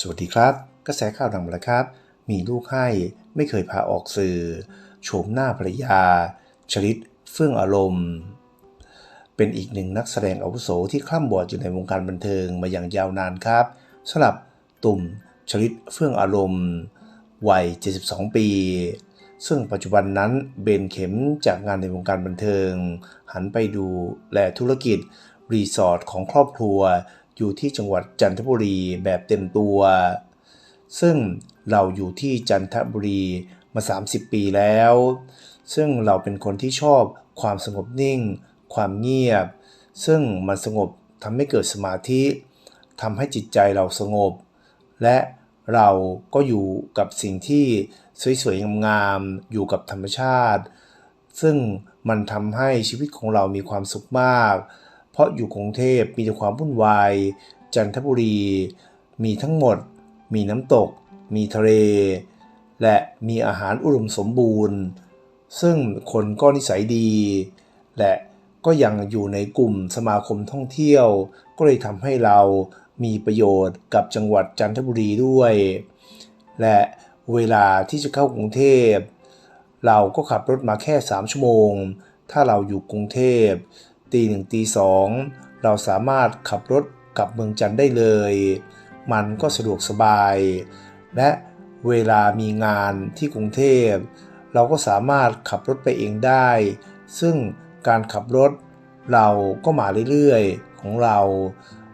สวัสดีครับ กระแสข่าวดังมาแล้วครับ มีลูกให้ไม่เคยพาออกสื่อโฉมหน้าภรรยา ชลิตเฟื่องอารมณ์ เป็นอีกหนึ่งนักแสดงอาวุโสที่คล่ำบอดอยู่ในวงการบันเทิงมาอย่างยาวนานครับสำหรับตุ่มชลิตเฟื่องอารมณ์วัย 72 ปี ซึ่งปัจจุบันนั้นเบนเข็มจากงานในวงการบันเทิง หันไปดูแลธุรกิจ รีสอร์ทของครอบครัว อยู่ที่จังหวัดจันทบุรีแบบเต็มตัว ซึ่งเราอยู่ที่จันทบุรีมา 30 ปีแล้ว ซึ่งเราเป็นคนที่ชอบความสงบนิ่ง ความเงียบ ซึ่งมันสงบทำให้เกิดสมาธิทำให้จิตใจเราสงบ และเราก็อยู่กับสิ่งที่สวยๆงามๆอยู่กับธรรมชาติ ซึ่งมันทำให้ชีวิตของเรามีความสุขมาก เพราะอยู่กรุงเทพมีแต่ความวุ่นวาย จันทบุรี มีทั้งหมด มีน้ำตก มีทะเล และมีอาหารอุดมสมบูรณ์ ซึ่งคนก็นิสัยดี และก็ยังอยู่ในกลุ่มสมาคมท่องเที่ยว ก็เลยทำให้เรามีประโยชน์กับจังหวัดจันทบุรีด้วย และเวลาที่จะเข้ากรุงเทพ เราก็ขับรถมาแค่ 3 ชั่วโมง ถ้าเราอยู่กรุงเทพ ตีหนึ่งตีสองเราสามารถขับรถกลับเมืองจันทร์ได้เลย มันก็สะดวกสบาย และเวลามีงานที่กรุงเทพ เราก็สามารถขับรถไปเองได้ ซึ่งการขับรถเราก็มาเรื่อยๆของเรา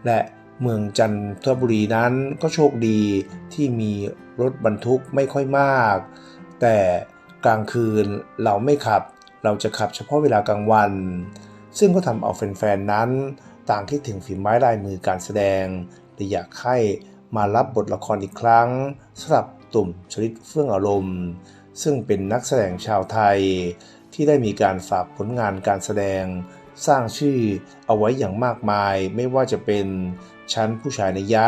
และเมืองจันทบุรีนั้นก็โชคดีที่มีรถบรรทุกไม่ค่อยมาก แต่กลางคืนเราไม่ขับ เราจะขับเฉพาะเวลากลางวัน ซึ่งก็ทำเอาแฟนๆ นั้น ต่างคิดถึงฝีไม้ลายมือการแสดงและอยากให้มารับบทละครอีกครั้งสำหรับตุ่มชลิตเฟื่องอารมณ์ ซึ่งเป็นนักแสดงชาวไทย ที่ได้มีการฝากผลงานการแสดง สร้างชื่อเอาไว้อย่างมากมายไม่ว่าจะเป็นชั้นผู้ชายในยะ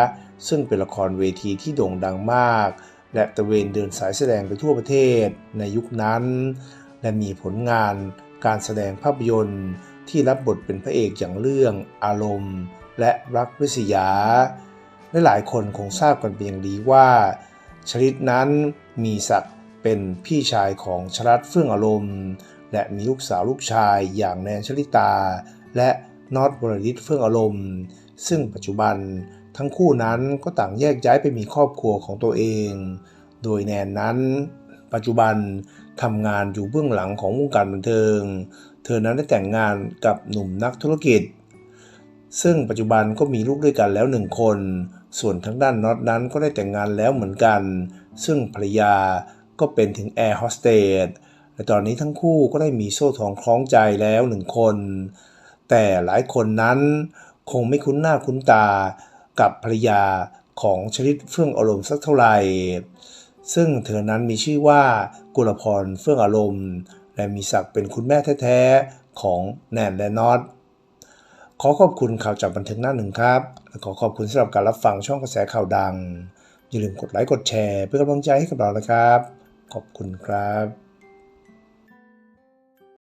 ซึ่งเป็นละครเวทีที่โด่งดังมาก และตะเวนเดินสายแสดงไปทั่วประเทศในยุคนั้น และมีผลงานการแสดงภาพยนตร์ ที่รับบทเป็นพระเอกอย่างเรื่องอารมณ์ และรักวิสยาและหลายคนคงทราบกันเป็นอย่างดีว่า ชลิตนั้นมีศักดิ์เป็นพี่ชายของชลัดเฟื่องอารมณ์ และมีลูกสาวลูกชายอย่างแนนชลิตา และน็อตบรดิตเฟื่องอารมณ์ ซึ่งปัจจุบันทั้งคู่นั้นก็ต่างแยกย้ายไปมีครอบครัวของตัวเอง โดยแนนนั้น ปัจจุบันทำงานอยู่เบื้องหลังของวงการบันเทิง เธอนั้นได้แต่งงานกับหนุ่มนักธุรกิจ ซึ่งปัจจุบันก็มีลูกด้วยกันแล้วหนึ่งคน ส่วนทางด้านน็อตนั้นก็ได้แต่งงานแล้วเหมือนกัน ซึ่งภรรยาก็เป็นถึงแอร์โฮสเตสและตอนนี้ทั้งคู่ก็ได้มีโซ่ทองคล้องใจแล้วหนึ่งคน แต่หลายคนนั้นคงไม่คุ้นหน้าคุ้นตากับภรรยาของชลิตเฟื่องอารมณ์สักเท่าไหร่ ซึ่งเธอนั้นมีชื่อว่ากุลพรเฟื่องอารมณ์ และมีศักดิ์เป็นคุณแม่แท้ๆ ของแนนและน็อตขอขอบคุณข่าวจากบันเทิงหน้าหนึ่งครับและขอขอบคุณสำหรับการรับฟังช่องกระแสข่าวดัง อย่าลืมกดไลค์กดแชร์เพื่อกำลังใจให้กับเรานะครับ ขอบคุณครับ